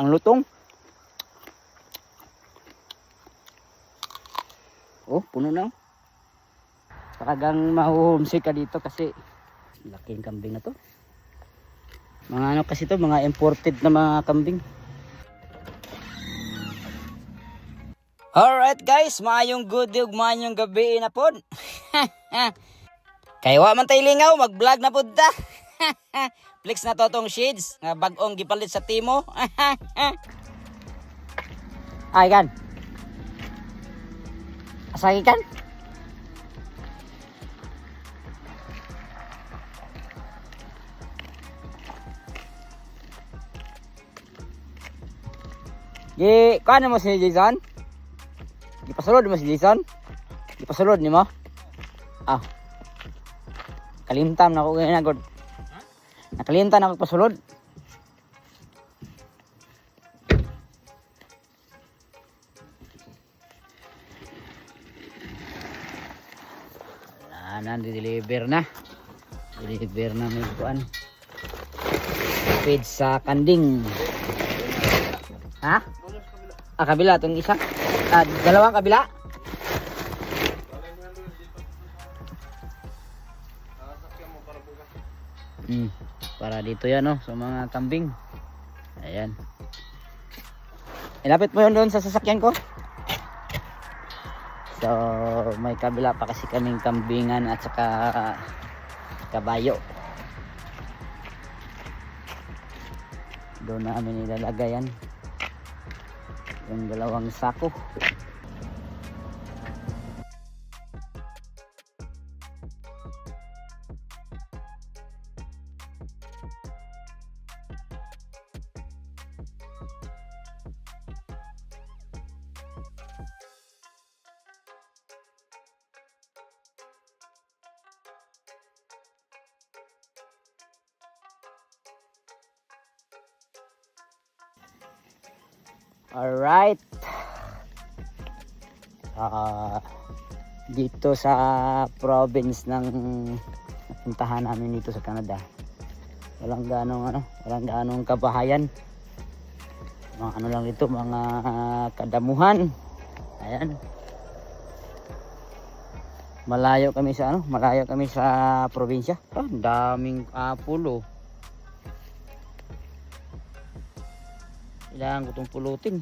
Ang lutong. Oh, puno na. oh. Talagang mahuhumsik ka dito kasi laking kambing na to. Mga ano kasi to, mga imported na mga kambing. Alright guys, maayong good ug maayong gabi na pod. Kay wa man tay lingaw, mag-vlog na pod ta. Flex na to tong shades nga bag-ong gipalit sa timo. Ay kan. Asagi kan? Gi, kuan mo si Jason? Gipasulod mo si Jason? Gipasulod ni mo? Ah. Kalimtam na ako ganyan agad. Nakalimtan ako pasulod. Wala na, deliver na. Deliver na may kuan. Feed sa kanding. Ha? Ah, kabila itong isa. Ah, dalawang kabila. Hmm, para dito yan oh, sa mga kambing. Ayan. Ilapit mo yun doon sa sasakyan ko. So, may kabila pa kasi kaming kambingan at saka kabayo. Doon namin ilalagay yan. Yung dalawang sako. Alright. Ah, dito sa province ng puntahan namin dito sa Canada. Walang ganong ano, walang ganong kabahayan. Mga ano lang dito, mga kadamuhan. Ayan. Malayo kami sa ano, malayo kami sa probinsya. Ang daming apple oh. Kailangan ko itong pulutin.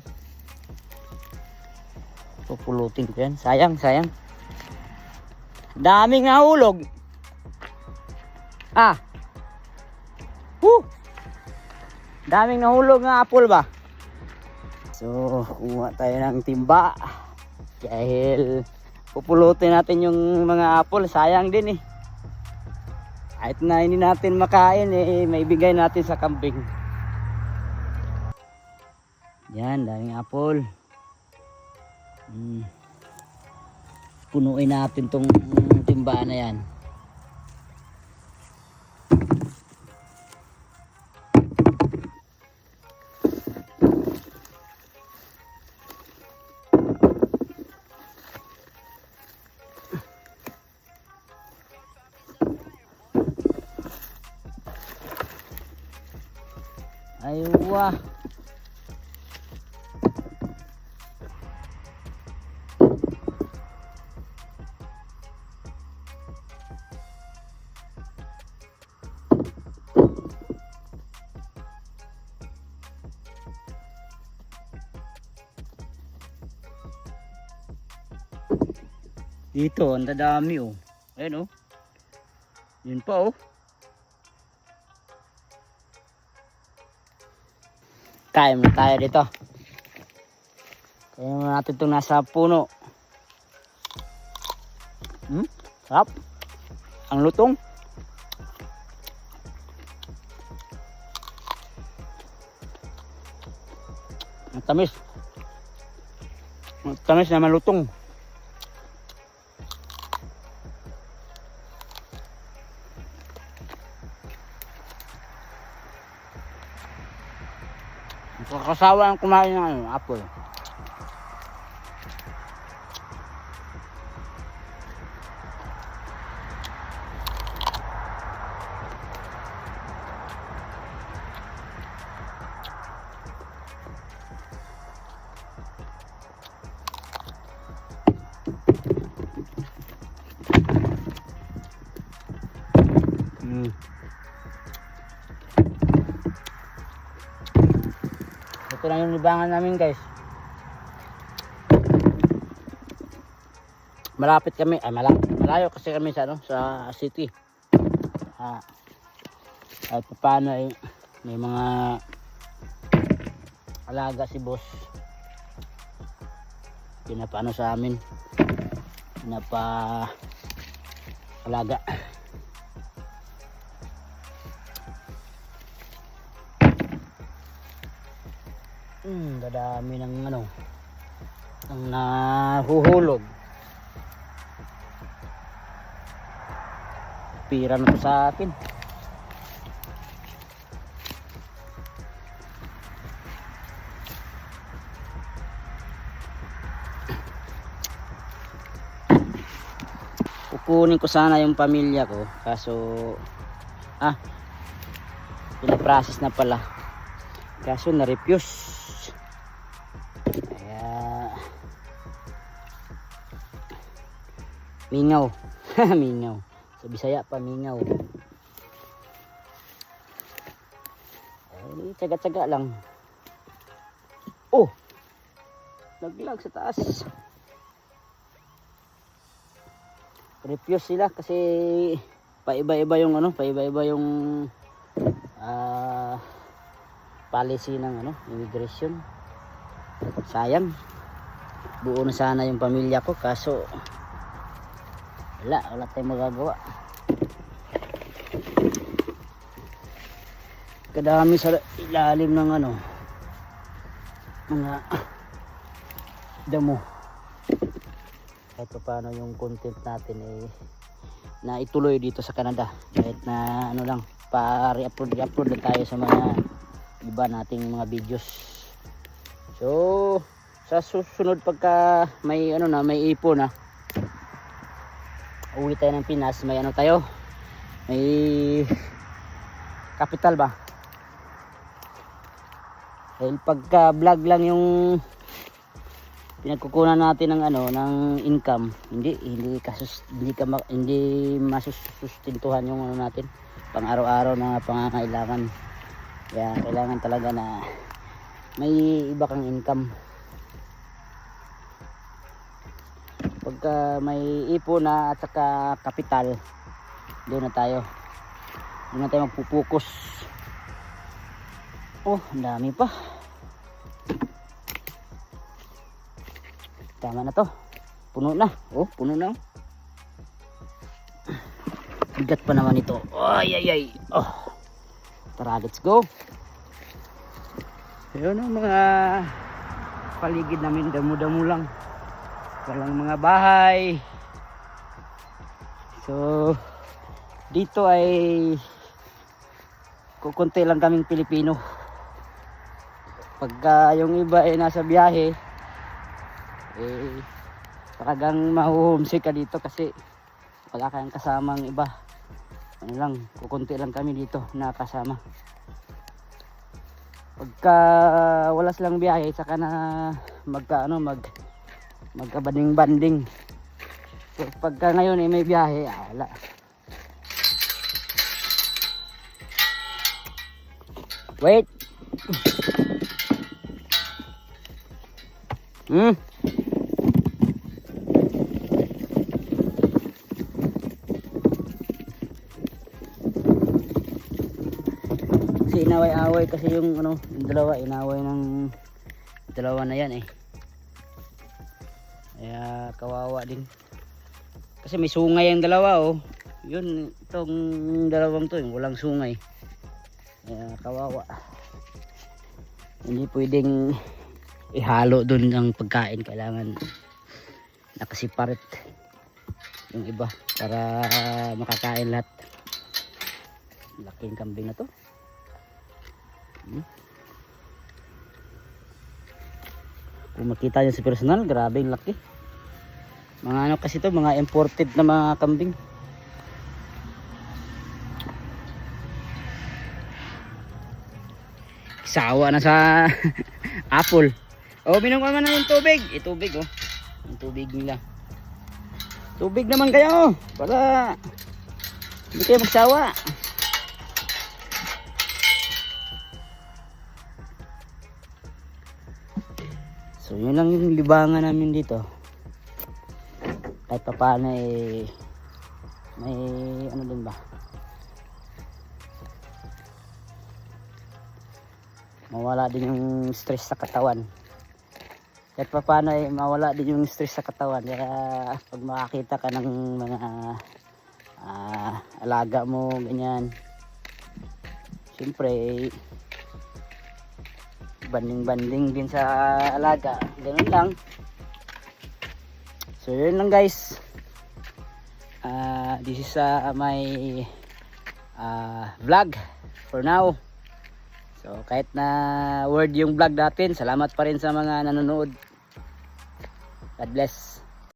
Pupulutin ko yan. Sayang, sayang. Daming nahulog. Ah. Woo! Daming nahulog na apple ba? So, kuha tayo ng timba. Dahil pupulutin natin yung mga apple. Sayang din eh. Kahit na hindi natin makain eh, may bigay natin sa kambing. Yan, daming apple. Hmm. Punuin natin tong timbaan na yan. Aywa. Dito, ang dadami oh. Ayan oh. Yun pa oh. Kaya mo tayo dito. Kaya mo natin itong nasa puno. Hmm? Sarap. Ang lutong. Ang tamis. Ang tamis na malutong. Kakasawa ang kumain ng ano, apple. Ito na yung libangan namin guys. Malapit kami, ay malapit, malayo kasi kami sa ano, sa city. Ah, at paano ay may mga alaga si boss. Pinapaano sa amin. Pinapa alaga. Hmm, dadami ng ano, ang nahuhulog. Pira na to sa akin. Kukunin ko sana yung pamilya ko, kaso ah pinaprocess na pala. Kaso na-refuse. Mingaw. mingaw. Sa Bisaya pa mingaw. Ay, tsaga-tsaga lang. Oh! Naglag sa taas. Refuse sila kasi paiba-iba yung ano, paiba-iba yung ah policy ng ano, immigration. Sayang. Buo na sana yung pamilya ko kaso wala, wala tayong magagawa. Kadami sa ilalim ng ano mga damo. Kahit pa paano yung content natin eh na ituloy dito sa Canada kahit na ano lang pa re-upload re-upload lang tayo sa mga iba nating mga videos so sa susunod pagka may ano na may ipon na uwi tayo ng Pinas may ano tayo may capital ba? Dahil pagka vlog lang yung pinagkukunan natin ng ano ng income hindi hindi kasus hindi ka hindi masusustintuhan yung ano natin pang araw-araw na pangangailangan. Kaya kailangan talaga na may iba kang income pagka may ipon na at saka kapital doon na tayo. Doon na tayo magpupukus oh ang dami pa. Tama na to. Puno na. Oh puno na. Bigat pa naman ito. Ay ay ay. Oh. Tara let's go. Yun ang mga paligid namin damo damo lang walang mga bahay. So dito ay kukunti lang kaming Pilipino. Pagka yung iba ay nasa biyahe eh talagang mahuhumsik ka dito kasi wala kayong kasamang iba. Ano lang kukunti lang kami dito na kasama. Pagka wala silang biyahe saka na magka ano mag magkabanding banding so pagka ngayon eh may biyahe ah, wala. Wait. Hmm. Kasi inaway-away kasi yung ano yung dalawa. Inaway ng dalawa na yan eh kaya kawawa din. Kasi may sungay ang dalawa oh. Yun itong dalawang to yung walang sungay. Kaya kawawa. Hindi pwedeng ihalo dun ang pagkain. Kailangan nakasiparit yung iba para makakain lahat. Laking kambing na to. Hmm. Kung makita niyo sa personal, grabe yung laki. Mga ano kasi to, mga imported na mga kambing. Sawa na sa apple. Oh, binom ka na yung tubig. Eh, tubig oh. Yung tubig nila. Tubig naman kayo. Para hindi kayo magsawa. So yun lang yung libangan namin dito. Kahit pa paano eh may ano din ba? Mawala din yung stress sa katawan. Kahit pa paano eh mawala din yung stress sa katawan. Kaya pag makakita ka ng mga ah, alaga mo ganyan. Siyempre eh, banding-banding din sa alaga. Ganun lang. So yun lang guys. Ah, this is uh, my ah, vlog for now. So kahit na word yung vlog natin, salamat pa rin sa mga nanonood. God bless.